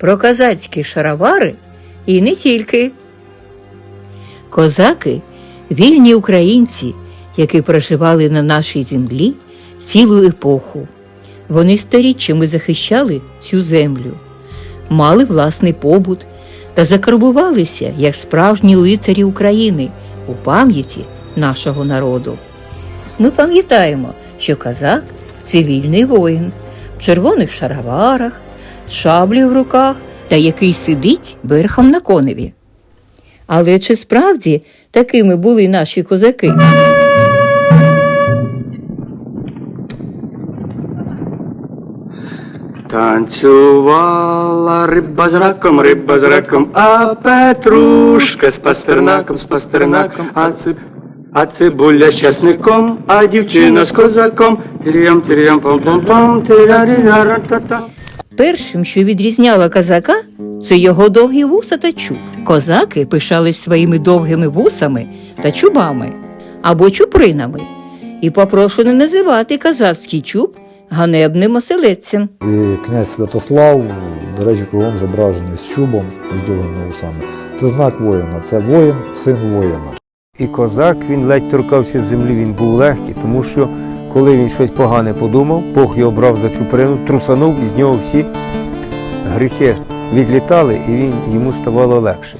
про козацькі шаровари і не тільки. Козаки вільні українці, які проживали на нашій землі цілу епоху. Вони сторіччями захищали цю землю, мали власний побут та закарбувалися як справжні лицарі України у пам'яті нашого народу. Ми пам'ятаємо, що козак цивільний воїн в червоних шароварах, з шаблею в руках та який сидить верхом на коневі. Але чи справді такими були наші козаки? Танцювала риба з раком, риба з раком, а Петрушка з пастернаком, з пастернаком, а ци... А цибуля з часником, а дівчина з козаком. Пам пам пам тиря-ря-ра-та-та. Першим, що відрізняло козака, це його довгі вуса та чуб. Козаки пишались своїми довгими вусами та чубами або чупринами. І попрошу не називати козацький чуб ганебним оселедцем. І князь Святослав, до речі, кругом зображений з чубом і з довгими вусами. Це знак воїна. Це воїн, син воїна. І козак він ледь торкався з землі, він був легкий, тому що коли він щось погане подумав, Бог його брав за чуприну, трусанув і з нього всі гріхи відлітали, і він йому ставало легше.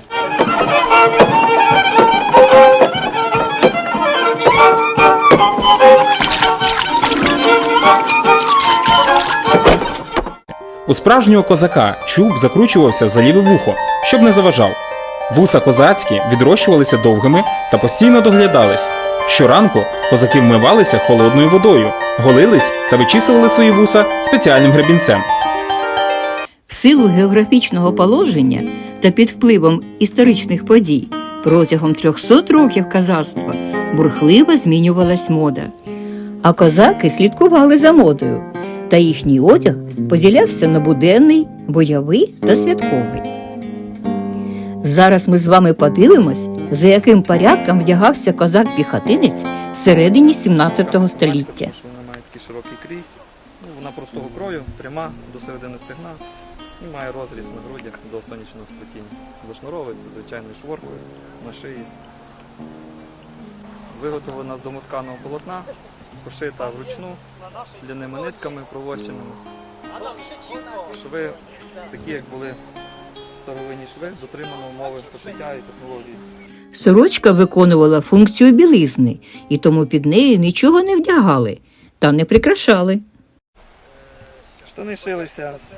У справжнього козака чуб закручувався за ліве вухо, щоб не заважав. Вуса козацькі відрощувалися довгими та постійно доглядались. Щоранку козаки вмивалися холодною водою, голились та вичісували свої вуса спеціальним гребінцем. В силу географічного положення та під впливом історичних подій протягом 300 років козацтва бурхливо змінювалась мода. А козаки слідкували за модою, та їхній одяг поділявся на буденний, бойовий та святковий. Зараз ми з вами подивимось, за яким порядком вдягався козак-піхотинець всередині 17 століття. Вона має такий широкий крій. Ну, вона простого крою, пряма до середини стегна і має розріз на грудях до сонячного сплетіння. Зашнуровується звичайною шворкою на шиї. Виготовлена з домотканого полотна, пошита вручну ляними нитками провощеними. Шви, такі як були старовинні шви, дотримано умови пошиття і технології. Сорочка виконувала функцію білизни, і тому під нею нічого не вдягали та не прикрашали. Штани шилися з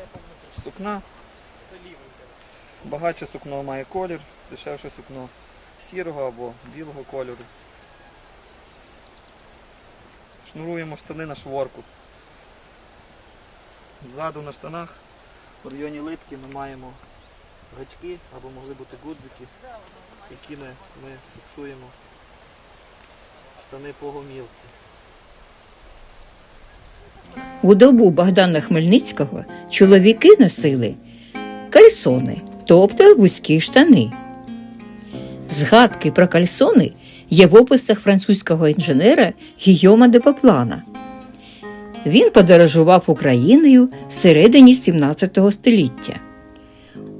сукна. Багатше сукно має колір, дешевше сукно сірого або білого кольору. Шнуруємо штани на шворку. Ззаду на штанах в районі литки ми маємо гачки або могли бути гудзики, якими ми фіксуємо штани по гомілці. У добу Богдана Хмельницького чоловіки носили кальсони, тобто вузькі штани. Згадки про кальсони є в описах французького інженера Гійома де Поплана. Він подорожував Україною всередині 17 століття.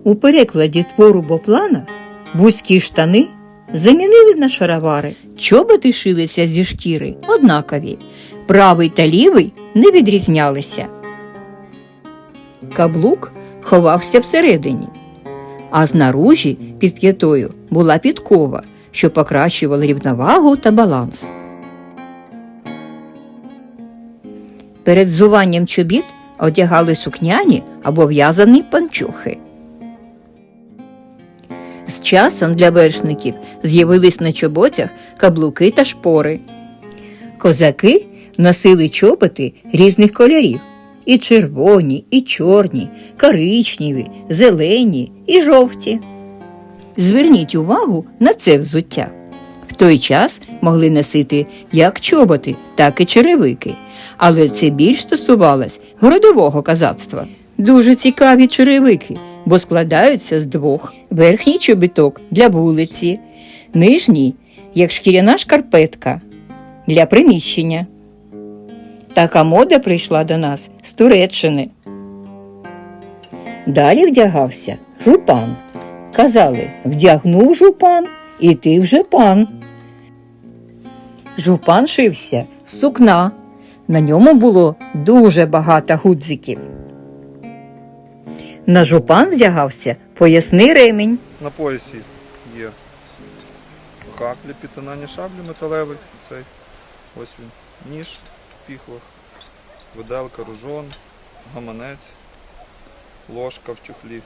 У перекладі твору Боплана вузькі штани замінили на шаровари. Чоботи шилися зі шкіри однакові, правий та лівий не відрізнялися. Каблук ховався всередині, а знаружі під п'ятою була підкова, що покращувала рівновагу та баланс. Перед зуванням чобіт одягали сукняні або в'язані панчохи. З часом для вершників з'явились на чоботях каблуки та шпори. Козаки носили чоботи різних кольорів і червоні, і чорні, коричневі, зелені і жовті. Зверніть увагу на це взуття. В той час могли носити як чоботи, так і черевики, але це більш стосувалось городового козацтва. Дуже цікаві черевики, бо складаються з двох: верхній чобіток для вулиці, нижній, як шкіряна шкарпетка для приміщення. Така мода прийшла до нас з Туреччини. Далі вдягався жупан. Казали, вдягнув жупан, і ти вже пан. Жупан шився з сукна. На ньому було дуже багато гудзиків. На жупан вдягався поясний ремінь. На поясі є хак для підтинання шаблі металевий. Цей. Ось він. Ніж в піхвах, виделка, ружон, гаманець, ложка в чохлі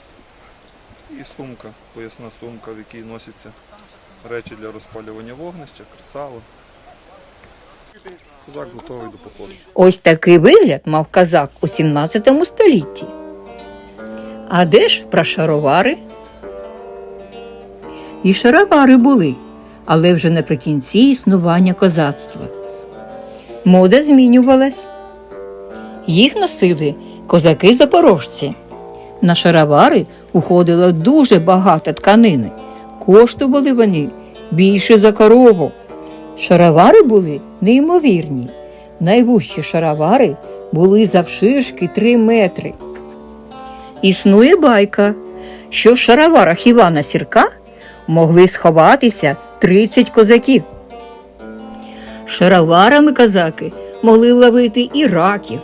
і сумка, поясна сумка, в якій носяться речі для розпалювання вогнища, кресало. Козак готовий до походу. Ось такий вигляд мав казак у 17 столітті. А де ж про шаровари? І шаровари були, але вже наприкінці існування козацтва. Мода змінювалась. Їх носили козаки-запорожці. На шаровари уходило дуже багато тканини. Коштували вони більше за корову. Шаровари були неймовірні. Найвужчі шаровари були завширшки 3 метри. Існує байка, що в шароварах Івана Сірка могли сховатися 30 козаків. Шароварами козаки могли ловити і раків,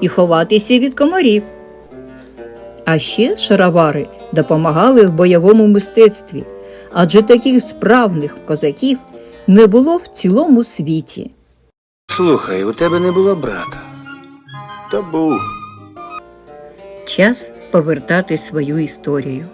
і ховатися від комарів. А ще шаровари допомагали в бойовому мистецтві, адже таких справних козаків не було в цілому світі. Слухай, у тебе не було брата. Та був. Час повертати свою історію.